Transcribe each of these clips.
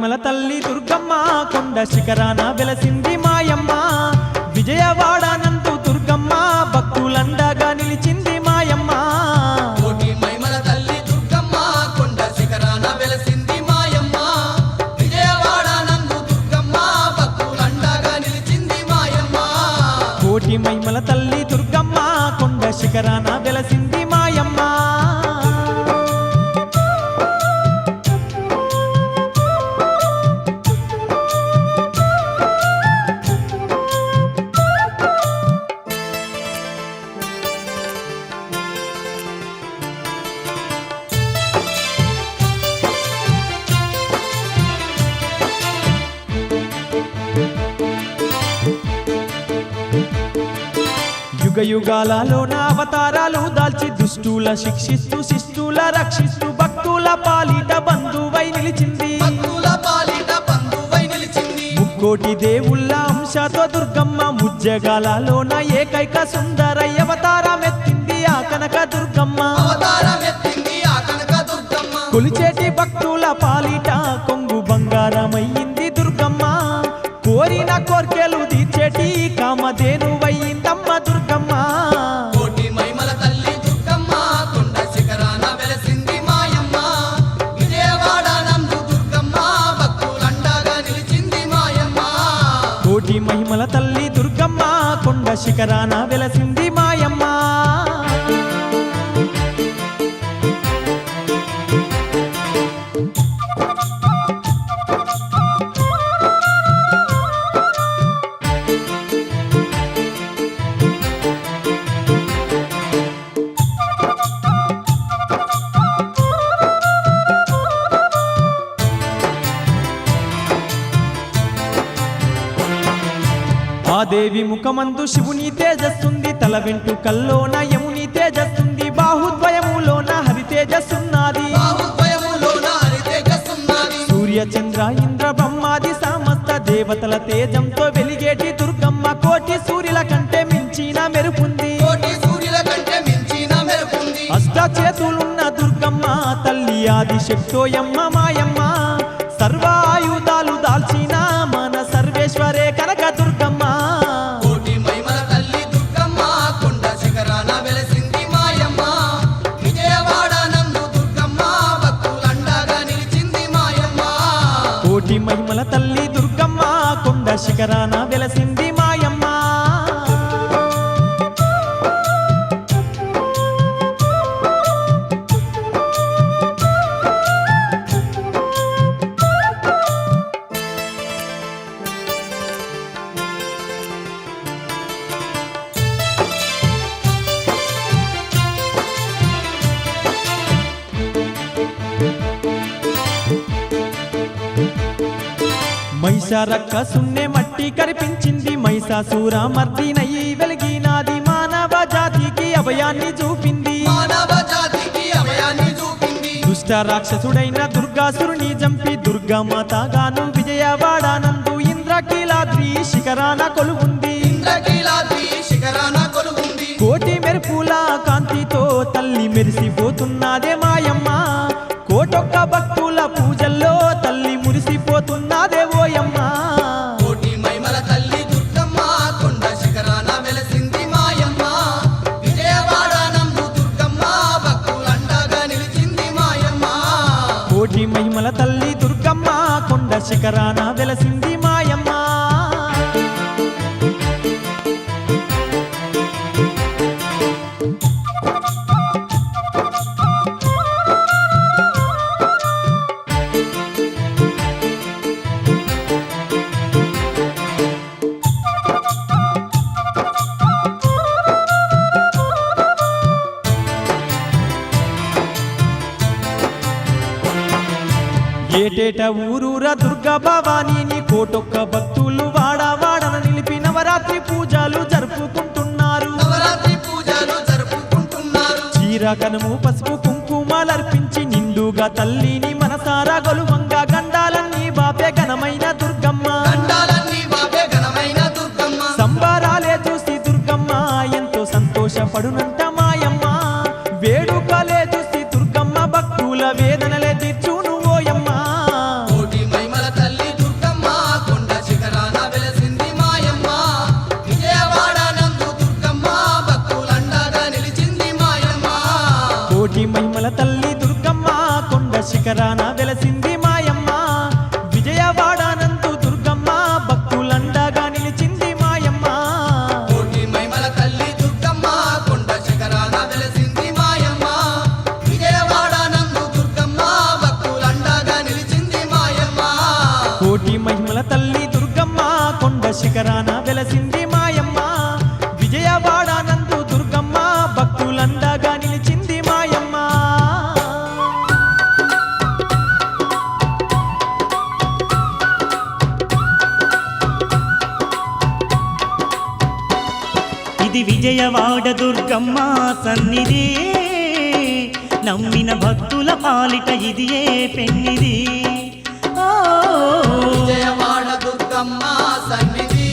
తిరుమల తల్లి దుర్గమ్మ కొండ శిఖరాన వెలసింది. యుగ యుగాలలోన అవతారాలు దాల్చి దుష్టుల శిక్షిస్తూ శిష్టుల రక్షిస్తూ భక్తుల పాలిట బంధువై నిలిచింది. ముక్కోటి దేవుళ్ళ అంశతో దుర్గమ్మ ముజ్జగాలలోన ఏకైక సుందరయ్య అవతారమెత్తింది ఆ కనక దుర్గమ్మ. అవతారం ఎత్తింది ఆ కనక దుర్గమ్మ. కొలిచేటి భక్తుల పాలిట కొంగు బంగారమయ్యింది దుర్గమ్మ. కోరిన కోర్కెలు తీర్చేటి కామధేనువయ్యిందమ్మ శిఖరాన వెలసింది మా ముఖమందు శివుని తేజస్సుంది తల వెంటు కల్లోన యముని తేజస్సుంది బాహుద్వయములోన హరి తేజస్సున్నది. సూర్య చంద్ర ఇంద్ర బ్రహ్మాది సమస్త దేవతల తేజంతో వెలిగేటి దుర్గమ్మ కోటి సూర్యుల కంటే మించిన మెరుపుంది. కోటి సూర్యుల కంటే మించిన మెరుపుంది అష్ట చేతులున్న దుర్గమ్మ తల్లి ఆది శక్తోయమ్మ మాయమ్మ సర్వాయుధాలు దాల్చిన కొండ శిఖరాన మైసారక్క సున్నే మట్టి కరిపించింది మైసాసూర మర్దినయి వెలిగినాది మానవ జాతికి అభయాన్ని చూపింది. మానవ జాతికి అభయాన్ని చూపింది. దుష్ట రాక్షసుడైన దుర్గాసురుని చంపి దుర్గామాతగాను విజయవాడ నందు ఇంద్రకీలాద్రి శిఖరాన కొలువుంది. ఇంద్రకీలాద్రి శిఖరాన కొలువుంది. కోటి మెరుపుల కాంతితో తల్లి మెరిసిపోతున్నదే మాయమ్మ. కోటొక్క భక్తుల పూజల్లో తల్లి మురిసిపోతున్నదే కొండ ఏటేట ఊరూర దుర్గా భవానీని కోటొక్క భక్తులు వాడ వాడన నిలిపి నవరాత్రి పూజలు జరుపుకుంటున్నారు. నవరాత్రి పూజలు జరుపుకుంటున్నారు. చీర కనుము పసుపు కుంకుమలర్పించి నిండుగా తల్లిని మనసారా గొలువంగా గండాలన్నీ బాపే ఘనమైన దుర్గమ్మ. సంబరాలే చూసి దుర్గమ్మ ఎంతో సంతోషపడునంట మాయమ్మ. వేడుకలే చూసి దుర్గమ్మ భక్తుల వేదనలే విజయవాడ దుర్గమ్మ సన్నిధి. నమ్మిన భక్తుల పాలిట ఇది ఏ పెన్నిది? విజయవాడ దుర్గమ్మ సన్నిధి.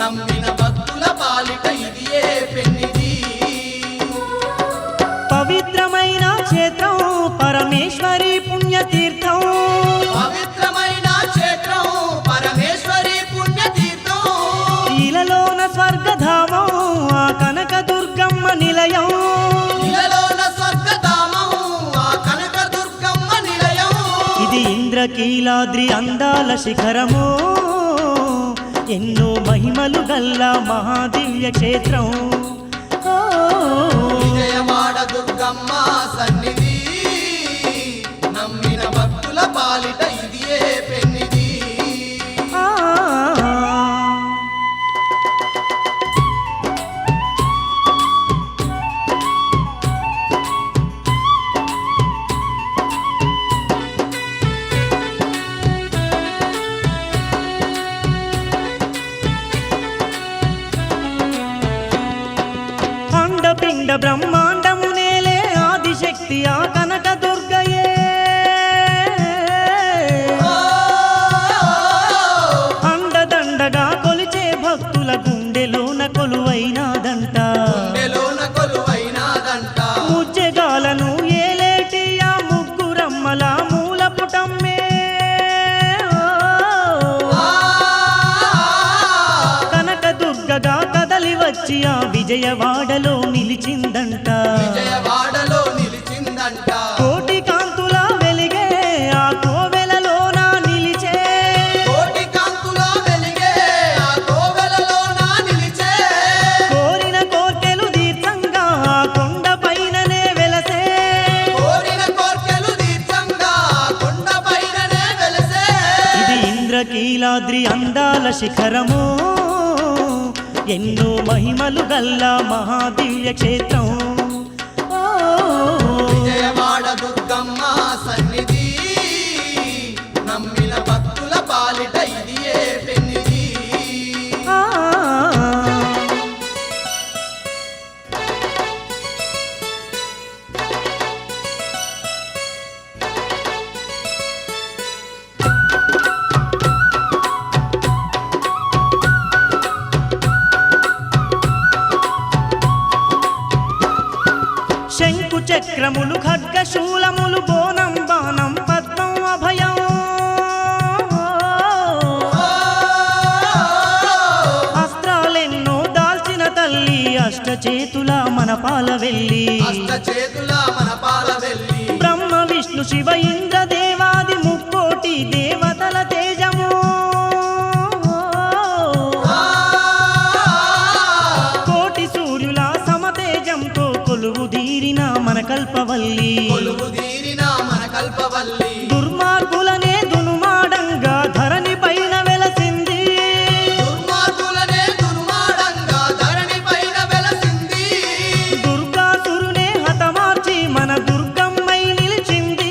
నమ్మిన భక్తుల పాలిట ఇది ఏ పెన్నిది? పవిత్రమైన క్షేత్రం పరమేశ్వరి పుణ్యతీర్థం. ఇంద్రకీలాద్రి అందాల శిఖరము ఎన్నో మహిమలు గల్ల మహాదివ్య క్షేత్రం. ఓ, దుర్గమ్మ సన్నిధి నమ్మిన భక్తుల పాలిట విజయవాడలో నిలిచిందంట. విజయవాడలో నిలిచిందంట. కోటి కాంతుల వెలిగే ఆ కోవెలలోన నిలిచే. కోటి కాంతులో వెలిగే ఆ కోవెలలోన నిలిచే. కోరిన కోర్కెలు దీర్ఘంగా ఆ కొండ పైననే వెలసే. కోరిన కోర్కెలు దీర్ఘంగా కొండ పైననే వెలసే. ఇది ఇంద్రకీలాద్రి అందాల శిఖరము. ఎన్నో మహిమలు గల్లా మహాదివ్య క్షేత్రం. చక్రములు ఖడ్గ శూలములు బోనం బాణం పద్మం అభయం. అస్త్రాలెన్నో దాల్చిన తల్లి అష్టచేతుల మన పాల వెళ్ళి అష్ట చేతుల మన పాల వెళ్ళి బ్రహ్మ విష్ణు శివ ఇంద్ర దేవాది ముక్కోటి దేవతల కల్పవల్లి దుర్మార్గులనే దునుమాడంగా ధరణి పైన వెలసింది. దుర్గాసురునే హతమార్చి మన దుర్గమ్మై నిలిచింది.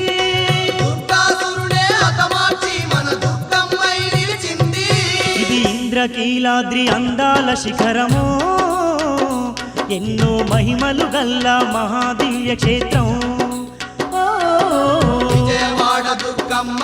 దుర్గాసురుడే హతమార్చి మన దుర్గమ్మై నిలిచింది. ఇది ఇంద్రకీలాద్రి అందాల శిఖరము. ఎన్నో మహిమలు గల్ల మహాదివ్య క్షేత్రం. విజయవాడ దుర్గమ్మ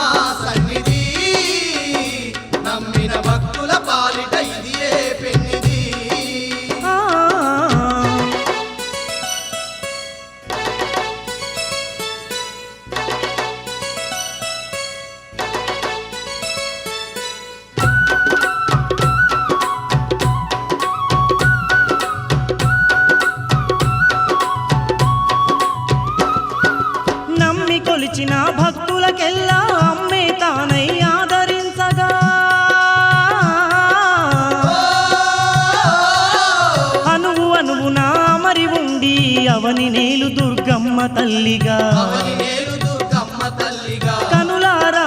దుర్గమ్మ తల్లిగా. కనులారా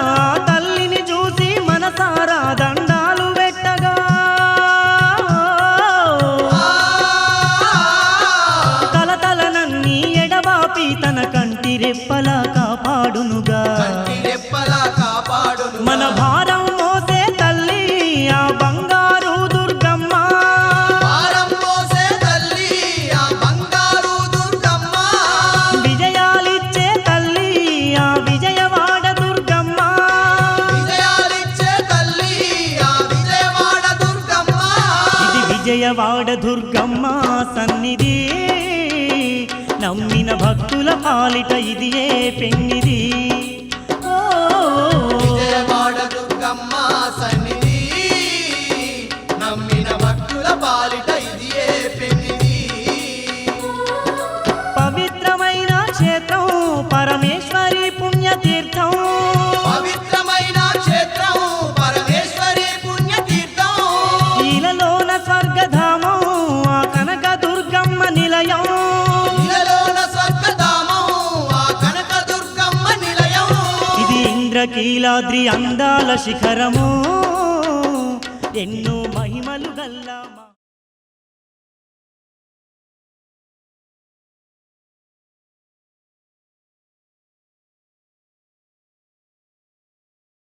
దుర్గమ్మ సన్నిధి. నమ్మిన భక్తుల పాలిట ఇదియే పెన్నిది కీలాద్రి అందాల శిఖరము. ఎన్నో మహిమలు గల్లా